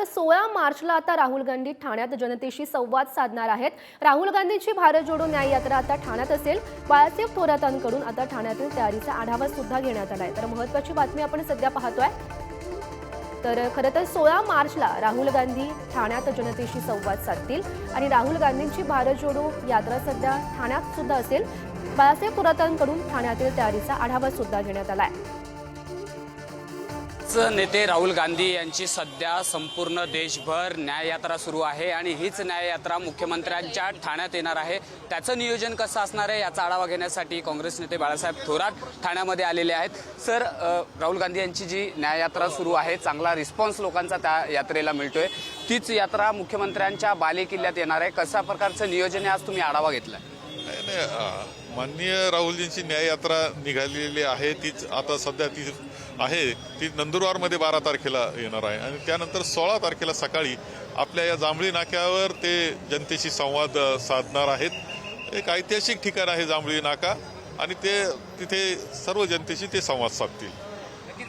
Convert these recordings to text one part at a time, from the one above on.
तर सोळा मार्चला आता राहुल गांधी ठाण्यात जनतेशी संवाद साधणार आहेत. राहुल गांधींची भारत जोडो न्याय यात्रा आता ठाण्यात असेल. बाळासाहेब थोरातांकडून आता ठाण्यातील तयारीचा आढावा सुद्धा घेण्यात आलाय. तर महत्वाची बातमी आपण सध्या पाहतोय. तर खरं तर सोळा मार्चला राहुल गांधी ठाण्यात जनतेशी संवाद साधतील आणि राहुल गांधींची भारत जोडो यात्रा सध्या ठाण्यात सुद्धा असेल. बाळासाहेब पुरातांकडून ठाण्यातील तयारीचा आढावा सुद्धा घेण्यात आहे च नेते राहुल गांधी यांची सध्या संपूर्ण देशभर न्याययात्रा सुरू आहे आणि हीच न्याययात्रा मुख्यमंत्र्यांच्या ठाण्यात येणार आहे. त्याचं नियोजन कसं असणार आहे याचा आढावा घेण्यासाठी काँग्रेस नेते बाळासाहेब थोरात ठाण्यामध्ये आलेले आहेत. सर राहुल गांधी यांची जी न्याययात्रा सुरू आहे चांगला रिस्पॉन्स लोकांचा त्या यात्रेला मिळतोय. तीच यात्रा मुख्यमंत्र्यांच्या बालेकिल्ल्यात येणार आहे. कशा प्रकारचं नियोजन आहे? आज तुम्ही आढावा घेतलाय. नाही माननीय राहुलजींची न्याययात्रा निघालेली आहे तीच आता सध्या ती आहे. ती नंदुरबारमध्ये बारा तारखेला येणार आहे. आणि त्यानंतर सोळा तारखेला सकाळी आपल्या या जांभळी नाक्यावर ते जनतेशी संवाद साधणार आहेत. एक ऐतिहासिक ठिकाण आहे जांभळी नाका. आणि ते तिथे सर्व जनतेशी ते संवाद साधतील.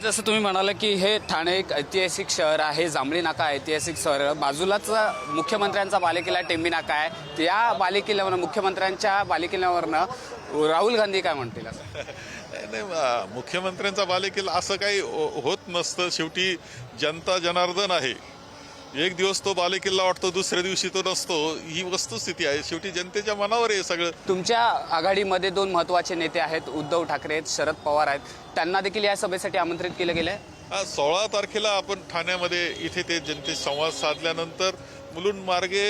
जसं तुम्ही म्हणाला की हे ठाणे एक ऐतिहासिक शहर आहे जांभळी नाका ऐतिहासिक शहर बाजूलाच मुख्यमंत्र्यांचा बालेकिल्ला टेंबी नाका आहे. या बालेकिल्ल्यावरनं मुख्यमंत्र्यांच्या बालेकिल्ल्यावरनं राहुल गांधी काय म्हणतील असं? नाही, मुख्यमंत्र्यांचा बालेकिल्ला असं काही हो- होत नसतं. शेवटी जनता जनार्दन आहे. एक दिवस तो बालेकिल्ला वाटतो दुसऱ्या दिवशी तो नसतो. ही वस्तुस्थिती आहे. शेवटी जनतेच्या मनावर आहे सगळं. तुमच्या आघाडीमध्ये दोन महत्त्वाचे नेते आहेत उद्धव ठाकरे आहेत शरद पवार आहेत. त्यांना देखील या सभेसाठी आमंत्रित केलं गेलं आहे सोळा तारखेला आपण ठाण्यामध्ये इथे ते जनते संवाद साधल्यानंतर मुलुंड मार्गे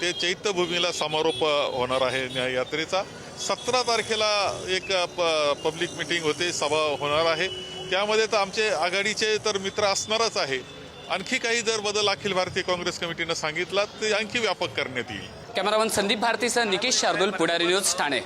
ते चैत्यभूमीला समारोप होणार आहे न्याय यात्रेचा. सतरा तारखेला एक पब्लिक मिटिंग होते सभा होणार आहे. त्यामध्ये तर आमचे आघाडीचे तर मित्र असणारच आहे. आणखी काही जर बदल अखिल भारतीय काँग्रेस कमिटीनं सांगितला ते आणखी व्यापक करण्यात येईल. कॅमेरामन संदीप भारतीसह निकेश शार्दुल पुढारी न्यूज ठाणे.